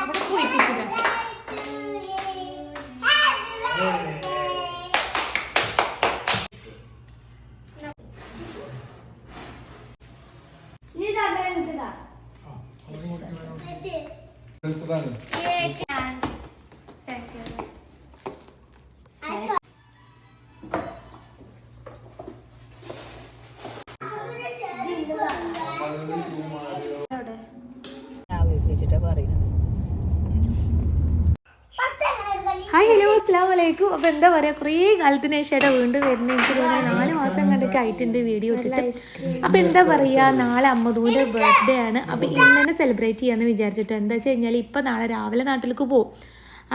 അവിടെ കുളിപ്പിച്ചില്ല അസ്സാം വലൈക്കും അപ്പോൾ എന്താ പറയാ കുറേ കാലത്തിന് ശേഷം വീണ്ടും വരുന്ന എനിക്ക് തോന്നുന്നു നാല് മാസം കണ്ടൊക്കെ ആയിട്ടുണ്ട് വീഡിയോ ഇട്ടിട്ട്. അപ്പോൾ എന്താ പറയാ നാളെ അമ്മദൂന്റെ ബർത്ത്ഡേ ആണ്. അപ്പോൾ ഇന്ന് തന്നെ സെലിബ്രേറ്റ് ചെയ്യാമെന്ന് വിചാരിച്ചിട്ട്. എന്താ വെച്ച് കഴിഞ്ഞാൽ ഇപ്പോൾ നാളെ രാവിലെ നാട്ടിലേക്ക് പോകും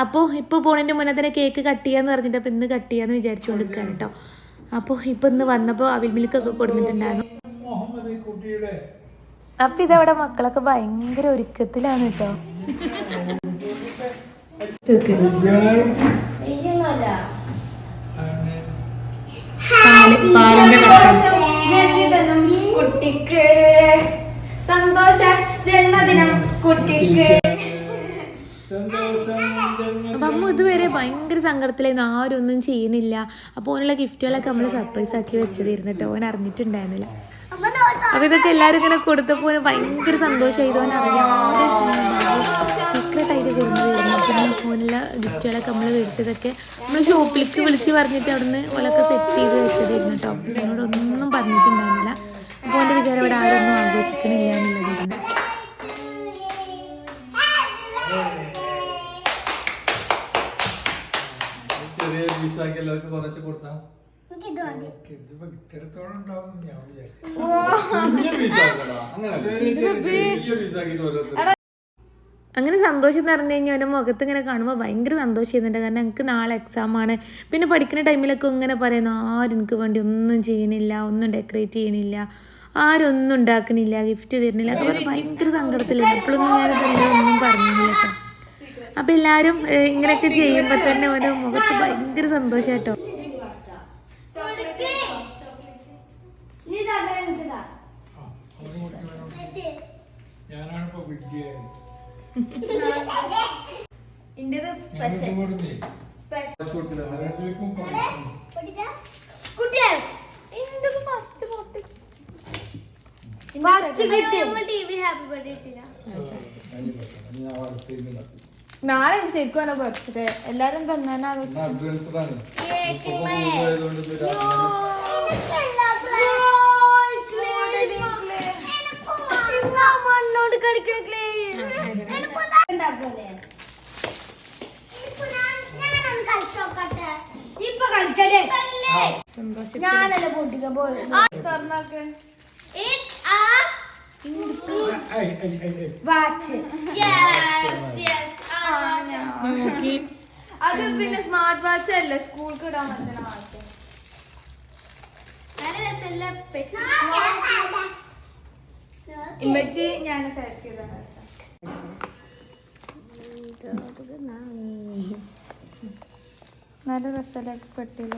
അപ്പോൾ ഇപ്പോൾ പോണതിന്റെ മുന്നേ തന്നെ കേക്ക് കട്ട് ചെയ്യാന്ന് പറഞ്ഞിട്ട് അപ്പോൾ ഇന്ന് കട്ട് ചെയ്യാമെന്ന് വിചാരിച്ചു കൊടുക്കാൻ കേട്ടോ. അപ്പോൾ ഇപ്പോൾ ഇന്ന് വന്നപ്പോൾ അവിൽ മിൽക്കൊക്കെ കൊടുത്തിട്ടുണ്ടായിരുന്നു. അപ്പൊ അപ്പോൾ ഇതവിടെ മക്കളൊക്കെ ഭയങ്കര ഒരുക്കത്തിലാണ് കേട്ടോ. ജന്മദിനം. കുട്ടിക്ക്. സന്തോഷ ജന്മദിനം കുട്ടിക്ക്. അമ്മ ഇതുവരെ ഭയങ്കര സങ്കടത്തിലായിരുന്നു. ആരും ഒന്നും ചെയ്യുന്നില്ല. അപ്പോൾ ഓനുള്ള ഗിഫ്റ്റുകളൊക്കെ നമ്മൾ സർപ്രൈസ് ആക്കി വെച്ചതായിരുന്നു കേട്ടോ. ഓൻ അറിഞ്ഞിട്ടുണ്ടായിരുന്നില്ല. അപ്പോൾ ഇതൊക്കെ എല്ലാരും ഇങ്ങനെ കൊടുത്തപ്പോൾ ഭയങ്കര സന്തോഷമായി ഓൻ അറിയാതെ സീക്രട്ടായിട്ട് കൊടുക്കുന്നതായിരുന്നു പിന്നെ ഓനുള്ള ഗിഫ്റ്റുകളൊക്കെ നമ്മൾ മേടിച്ചതൊക്കെ നമ്മൾ ഷോപ്പിലേക്ക് വിളിച്ച് പറഞ്ഞിട്ട് അവിടുന്ന് ഓലൊക്കെ സെറ്റ് ചെയ്ത് വെച്ചതായിരുന്നു കേട്ടോ എന്നോട് ഒന്നും പറഞ്ഞിട്ടുണ്ടായിരുന്നില്ല. അപ്പോൾ എന്റെ വിചാരം ഇവിടെ ആരൊന്നും ആഘോഷിക്കണില്ല പീസാക്കി എല്ലാവർക്കും കുറച്ച് ഇത്രത്തോളം ഉണ്ടാവും ഞാൻ വിചാരിച്ചു. അങ്ങനെ സന്തോഷം എന്ന് പറഞ്ഞു കഴിഞ്ഞാൽ അവന്റെ മുഖത്ത് ഇങ്ങനെ കാണുമ്പോൾ ഭയങ്കര സന്തോഷം ചെയ്യുന്നുണ്ട് കാരണം എനിക്ക് നാളെ എക്സാം ആണ്. പിന്നെ പഠിക്കുന്ന ടൈമിലൊക്കെ ഇങ്ങനെ പറയുന്നു ആരും എനിക്ക് വേണ്ടി ഒന്നും ചെയ്യണില്ല ഒന്നും ഡെക്കറേറ്റ് ചെയ്യണില്ല ആരും ഒന്നും ഉണ്ടാക്കണില്ല ഗിഫ്റ്റ് തരുന്നില്ല അതൊക്കെ ഭയങ്കര സങ്കടത്തിലായിരുന്നു എപ്പോഴൊന്നും ഞാനത് ഒന്നും പറഞ്ഞില്ല കേട്ടോ. അപ്പം എല്ലാവരും ഇങ്ങനെയൊക്കെ ചെയ്യുമ്പോൾ തന്നെ ഓരോ മുഖത്ത് ഭയങ്കര സന്തോഷം കേട്ടോ. ഞാനാണിപ്പോ വിദ്യയായത് ഇന്റത് സ്പെഷ്യൽ കുട്ടികൾ ഫസ്റ്റ് പോട്ട് ഫസ്റ്റ് വളർത്തിയിരുന്നു നാളെ ശരിക്കും ബർത്ത്ഡേ എല്ലാവരും തന്നാണ് അഡ്വാൻസ്ഡാണ് കേക്ക് ഇപ്പൊ കളിക്കട്ടെ ഞാനല്ല പൊട്ടിക്കാൻ വാച്ച്. അത് പിന്നെ സ്മാർട്ട് വാച്ച് അല്ലേ? സ്കൂൾക്ക് ഇടാൻ പറ്റുന്ന വാച്ച് ഇമ്മച്ചി ഞാൻ സെലക്ട് ചെയ്തതാണ് നല്ല രസമൊക്കെ പെട്ടില്ല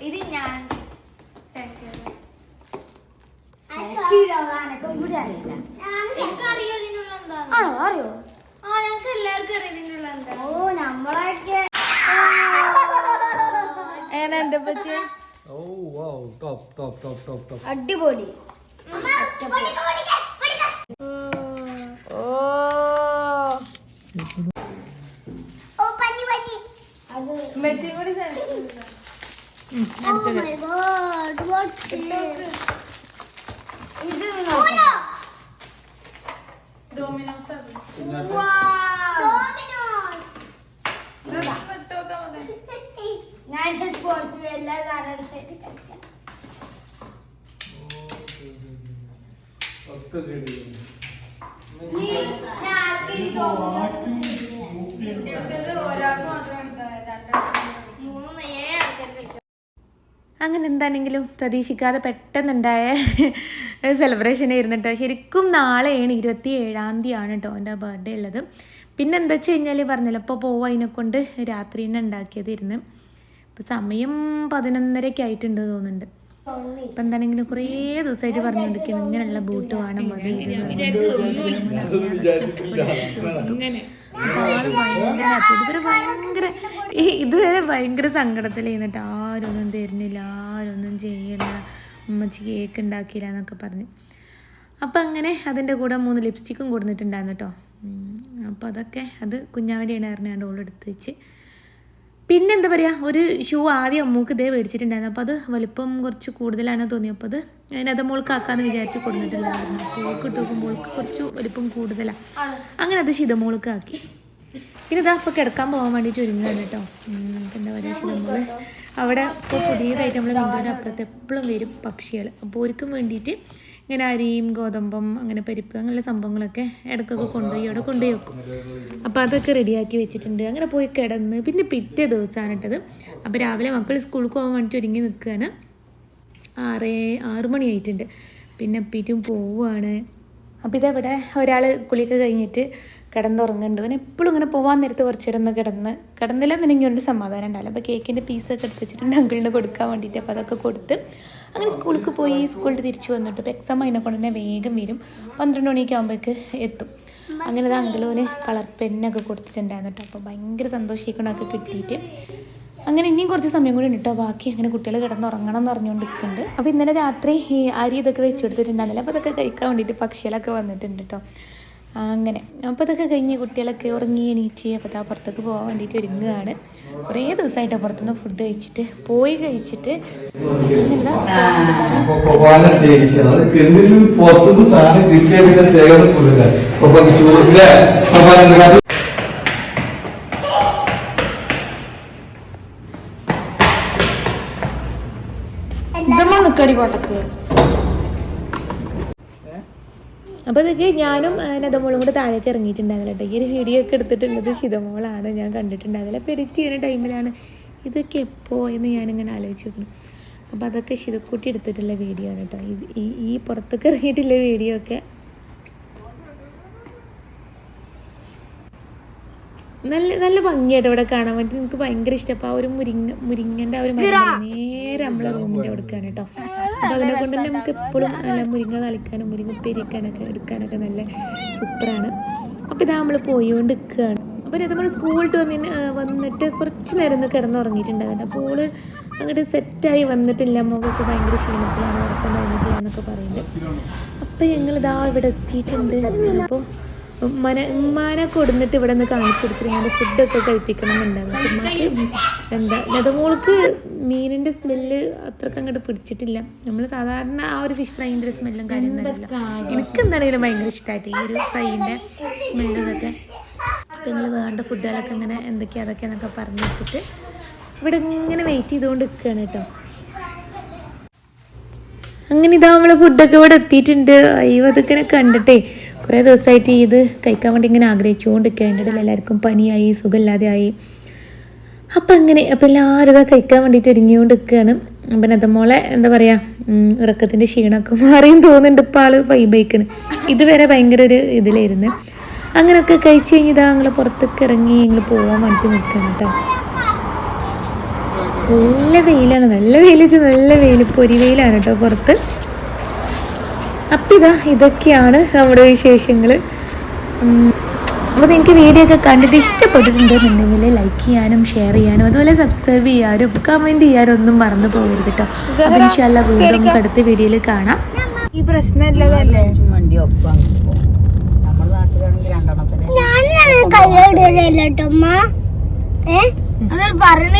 ഇത് ഞാൻ ആണോ? അറിയോ? ആ ഞങ്ങൾക്ക് എല്ലാവർക്കും അറിയാം എന്താ ഓ നമ്മളൊക്കെ പറ്റി? ഓ wow top top top top. Top അടിപൊളി ഞാൻ സ്പോർട്സ് എല്ലാ സാധനം സെറ്റ് കളിക്കാം ഒക്കെ കിട്ടിയിരുന്നു ഇത് ഒരാൾക്ക് മാത്രം എടുക്കാൻ രണ്ടാൾക്ക് മൂന്ന് ഏഴ് ആൾക്കാർ കളിക്കാം അങ്ങനെ എന്താണെങ്കിലും പ്രതീക്ഷിക്കാതെ പെട്ടെന്നുണ്ടായ സെലിബ്രേഷൻ ആയിരുന്നു കേട്ടോ. ശരിക്കും നാളെയാണ് ഇരുപത്തി ഏഴാം തീയതിയാണ് കേട്ടോ എന്റെ ബർത്ത്ഡേ ഉള്ളത്. പിന്നെ എന്താ വെച്ച് കഴിഞ്ഞാൽ പറഞ്ഞല്ലോ ഇപ്പോൾ പോവുക അതിനെ കൊണ്ട് രാത്രി തന്നെ ഉണ്ടാക്കിയതിരുന്ന് ഇപ്പോൾ സമയം പതിനൊന്നരയ്ക്ക് ആയിട്ടുണ്ട് തോന്നുന്നുണ്ട്. ഇപ്പം എന്താണെങ്കിലും കുറേ ദിവസമായിട്ട് പറഞ്ഞുകൊണ്ടിരിക്കുന്നു ഇങ്ങനെയുള്ള ബൂട്ട് വേണം മതി ആൾ ഭയങ്കര ഭയങ്കര ഈ ഇതുവരെ ഭയങ്കര സങ്കടത്തിലിരുന്നിട്ട് ആരൊന്നും തരുന്നില്ല ആരൊന്നും ചെയ്യില്ല ഉമ്മച്ചി കേക്ക് ഉണ്ടാക്കിയില്ല എന്നൊക്കെ പറഞ്ഞ്. അപ്പം അങ്ങനെ അതിന്റെ കൂടെ മൂന്ന് ലിപ്സ്റ്റിക്കും കൊടുത്തിട്ടുണ്ടായിരുന്നു കേട്ടോ അപ്പോൾ അതൊക്കെ അത് കുഞ്ഞാവലിയാണ് അറിഞ്ഞാണ്ട് ഓൾ എടുത്ത് വെച്ച്. പിന്നെ എന്താ പറയുക ഒരു ഷൂ ആദ്യം അമ്മൂക്ക് ഇതേ മേടിച്ചിട്ടുണ്ടായിരുന്നു. അപ്പോൾ അത് വലിപ്പം കുറച്ച് കൂടുതലാണ് തോന്നിയപ്പോൾ അത് അതിനത് മോൾക്ക് ആക്കാന്ന് വിചാരിച്ച് കൊടുത്തിട്ടുണ്ടായിരുന്നു. മോൾക്ക് ഇട്ട് നോക്കുമ്പോൾ കുറച്ച് വലിപ്പം കൂടുതലാണ് അങ്ങനെ അത് ശിതമോൾക്ക് ആക്കി പിന്നെ ഇതാ കിടക്കാൻ പോകാൻ വേണ്ടിയിട്ട് ഒരുങ്ങാണ് കേട്ടോ. പിന്നെ പറയുക ശിതമോൾ അവിടെ ഇപ്പോൾ പുതിയതായിട്ട് നമ്മൾ വീടിന്റെ അപ്പുറത്ത് എപ്പോഴും വരും പക്ഷികൾ അപ്പോൾ ഒരുക്കും വേണ്ടിയിട്ട് ഇങ്ങനെ അരിയും ഗോതമ്പം അങ്ങനെ പരിപ്പ് അങ്ങനെയുള്ള സംഭവങ്ങളൊക്കെ ഇടക്കൊക്കെ കൊണ്ടുപോയി അവിടെ കൊണ്ടുപോയി വെക്കും. അപ്പോൾ അതൊക്കെ റെഡിയാക്കി വെച്ചിട്ടുണ്ട്. അങ്ങനെ പോയി കിടന്ന് പിന്നെ പിറ്റേ ദിവസമാണ് ഇട്ടത് അപ്പോൾ രാവിലെ മക്കൾ സ്കൂളിൽ പോകാൻ വേണ്ടിയിട്ട് ഒരുങ്ങി നിൽക്കുകയാണ് ആറ് ആറ് മണിയായിട്ടുണ്ട് പിന്നെ പിറ്റും പോവുകയാണ് അപ്പോൾ ഇതവിടെ ഒരാൾ കുളിയൊക്കെ കഴിഞ്ഞിട്ട് കിടന്നുറങ്ങുന്നുണ്ട്. അവൻ എപ്പോഴും ഇങ്ങനെ പോകാൻ നേരത്ത് കുറച്ച് നേരം ഒന്ന് കിടന്ന് കിടന്നില്ലെന്നുണ്ടെങ്കിൽ കൊണ്ട് സമാധാനം ഉണ്ടാവില്ല. അപ്പോൾ കേക്കിന്റെ പീസൊക്കെ എടുത്ത് വെച്ചിട്ടുണ്ട്. അങ്കിളിന് കൊടുക്കാൻ വേണ്ടിയിട്ട് അപ്പോൾ അതൊക്കെ കൊടുത്ത് അങ്ങനെ സ്കൂളിലേക്ക് പോയി സ്കൂളിൽ തിരിച്ചു വന്നിട്ട് ഇപ്പോൾ എക്സാം അതിനെ കൊണ്ട് തന്നെ വേഗം വരും. പന്ത്രണ്ട് മണിയൊക്കെ ആകുമ്പോഴേക്ക് എത്തും. അങ്ങനെ അങ്കിളിന് കളർ പെന്നൊക്കെ കൊടുത്തിട്ടുണ്ടായിരുന്നു കേട്ടോ. അപ്പോൾ ഭയങ്കര സന്തോഷിക്കണമൊക്കെ കിട്ടിയിട്ട്. അങ്ങനെ ഇനിയും കുറച്ച് സമയം കൂടി ഉണ്ട് ബാക്കി അങ്ങനെ കുട്ടികൾ കിടന്നുറങ്ങണം എന്ന് നിൽക്കുന്നുണ്ട് അപ്പോൾ ഇന്നലെ രാത്രി അരി ഇതൊക്കെ വെച്ചെടുത്തിട്ടുണ്ടായിരുന്നില്ല. അപ്പോൾ അതൊക്കെ കഴിക്കാൻ വേണ്ടിയിട്ട് പക്ഷികളൊക്കെ വന്നിട്ടുണ്ട് കേട്ടോ അങ്ങനെ. അപ്പോൾ ഇതൊക്കെ കഴിഞ്ഞ് കുട്ടികളൊക്കെ ഉറങ്ങി എണീറ്റ് അപ്പോൾ ദാ പുറത്തേക്ക് പോകാൻ വേണ്ടിയിട്ട് ഒരുങ്ങുകയാണ്. കുറേ ദിവസമായിട്ട് പുറത്തുനിന്ന് ഫുഡ് കഴിച്ചിട്ട് പോയി കഴിച്ചിട്ട് അങ്ങനെ ഇതമ്മ നിക്കടി പോട്ടക്ക് അപ്പോൾ ഇതൊക്കെ ഞാനും നദമോളും കൂടെ താഴേക്ക് ഇറങ്ങിയിട്ടുണ്ടായിരുന്നില്ല ഈ ഒരു വീഡിയോ ഒക്കെ എടുത്തിട്ടുള്ളത് ശിതമോളാണ്. ഞാൻ കണ്ടിട്ടുണ്ടായിരുന്നില്ല. അപ്പോൾ എഡിറ്റ് ചെയ്യുന്ന ടൈമിലാണ് ഇതൊക്കെ എപ്പോ എന്ന് ഞാനിങ്ങനെ ആലോചിച്ച് നോക്കുന്നു. അപ്പോൾ അതൊക്കെ ശിതക്കൂട്ടി എടുത്തിട്ടുള്ള വീഡിയോ ആണ് കേട്ടോ. ഈ ഈ പുറത്തൊക്കെ ഇറങ്ങിയിട്ടുള്ള വീഡിയോ ഒക്കെ നല്ല നല്ല ഭംഗിയായിട്ട് ഇവിടെ കാണാൻ വേണ്ടി എനിക്ക് ഭയങ്കര ഇഷ്ടം. അപ്പോൾ ആ ഒരു മുരിങ്ങ മുരിങ്ങന്റെ ആ ഒരു മരം നേരെ നമ്മളെ റൂമിന്റെ കൊടുക്കാണ് കേട്ടോ. അപ്പോൾ അതിനെ കൊണ്ട് തന്നെ നമുക്ക് എപ്പോഴും നല്ല മുരിങ്ങ തളിക്കാനും മുരിങ്ങ പെരിക്കാനൊക്കെ എടുക്കാനൊക്കെ നല്ല സൂപ്പറാണ്. അപ്പോൾ ഇതാ നമ്മൾ പോയിക്കൊണ്ട് നിൽക്കുകയാണ് അപ്പോൾ ഇത് നമ്മൾ സ്കൂളിട്ട് വന്നിന് വന്നിട്ട് കുറച്ച് നേരം ഒന്ന് കിടന്നുറങ്ങിയിട്ടുണ്ടായിരുന്നു. അപ്പോൾ ഓൾ അങ്ങോട്ട് സെറ്റായി വന്നിട്ടില്ല. മുഖമൊക്കെ ഭയങ്കര ക്ഷീണത്തിലാണ് ഉറക്കം കഴിഞ്ഞിട്ടില്ല എന്നൊക്കെ പറയുന്നുണ്ട്. അപ്പോൾ ഞങ്ങളിതാ ഇവിടെ എത്തിയിട്ടുണ്ട്. അപ്പോൾ ഉമ്മാനെ ഉമ്മാനെ കൊടുന്നിട്ട് ഇവിടെ നിന്ന് കാണിച്ചു കൊടുത്തിട്ട് ഫുഡൊക്കെ കഴിപ്പിക്കണം എന്നുണ്ടായിരുന്നു പക്ഷെ ഉമ്മാക്ക് എന്താ നെതമോൾക്ക് മീനിന്റെ സ്മെല്ല് അത്രയ്ക്ക് അങ്ങോട്ട് പിടിച്ചിട്ടില്ല. നമ്മൾ സാധാരണ ആ ഒരു ഫിഷ് ഫ്രൈന്റെ ഒരു സ്മെല്ലും കാര്യമൊന്നുമില്ല എനിക്ക് എന്താണെങ്കിലും ഭയങ്കര ഇഷ്ടമായിട്ട് ഈ ഒരു ഫ്രൈന്റെ സ്മെല്ലും ഇതൊക്കെ. നിങ്ങൾ വേണ്ട ഫുഡുകളൊക്കെ അങ്ങനെ എന്തൊക്കെയാണ് അതൊക്കെ എന്നൊക്കെ വെച്ചിട്ട് ഇവിടെ ഇങ്ങനെ വെയിറ്റ് ചെയ്തുകൊണ്ട് നിൽക്കുകയാണ് കേട്ടോ. അങ്ങനെ ഇതാ നമ്മൾ ഫുഡൊക്കെ ഇവിടെ എത്തിയിട്ടുണ്ട്. അയ്യോ അതൊക്കെ കണ്ടിട്ടേ. കുറേ ദിവസമായിട്ട് ഇത് കഴിക്കാൻ വേണ്ടി ഇങ്ങനെ ആഗ്രഹിച്ചുകൊണ്ടിരിക്കുക എന്റെ ഇടയിൽ എല്ലാവർക്കും പനിയായി സുഖമില്ലാതെ ആയി. അപ്പം അങ്ങനെ അപ്പം എല്ലാവരും ഇതാ കഴിക്കാൻ വേണ്ടിയിട്ട് ഒരുങ്ങിക്കൊണ്ട് നിൽക്കുകയാണ് അപ്പം അതുപോലെ എന്താ പറയുക ഉറക്കത്തിന്റെ ക്ഷീണമൊക്കെ മാറിയും തോന്നുന്നുണ്ട് ഇപ്പം ആൾ വൈബൈക്കണ് ഇതുവരെ ഭയങ്കര ഒരു ഇതിലായിരുന്നു. അങ്ങനെയൊക്കെ കഴിച്ച് കഴിഞ്ഞ് ഇതാ ഞങ്ങൾ പുറത്തേക്ക് ഇറങ്ങി ഞങ്ങൾ പോകാൻ വേണ്ടി നിൽക്കുകയാണ് കേട്ടോ. നല്ല വെയിലാണ് നല്ല വെയിൽ വെച്ചാൽ നല്ല വെയിൽ പൊരി വെയിലാണ് കേട്ടോ പുറത്ത്. അപ്പം ഇതാ ഇതൊക്കെയാണ് നമ്മുടെ വിശേഷങ്ങൾ അപ്പോൾ നിങ്ങൾക്ക് വീഡിയോ ഒക്കെ കണ്ടിട്ട് ഇഷ്ടപ്പെട്ടിട്ടുണ്ടെന്നുണ്ടെങ്കിൽ ലൈക്ക് ചെയ്യാനും ഷെയർ ചെയ്യാനും അതുപോലെ സബ്സ്ക്രൈബ് ചെയ്യാനും കമന്റ് ചെയ്യാനും ഒന്നും മറന്നു പോകരുത് കേട്ടോ അപ്പം ഇൻഷാല്ല വീണ്ടും നമുക്ക് അടുത്ത വീഡിയോയിൽ കാണാം. ഈ പ്രശ്നമല്ലേ വണ്ടി ഒപ്പം നമ്മുടെ നാട്ടിലാണെങ്കിൽ രണ്ടെണ്ണത്തിന്. ഞാൻ കയ്യോടിയതല്ലോ കേട്ടോ അമ്മ ഏ? പറഞ്ഞ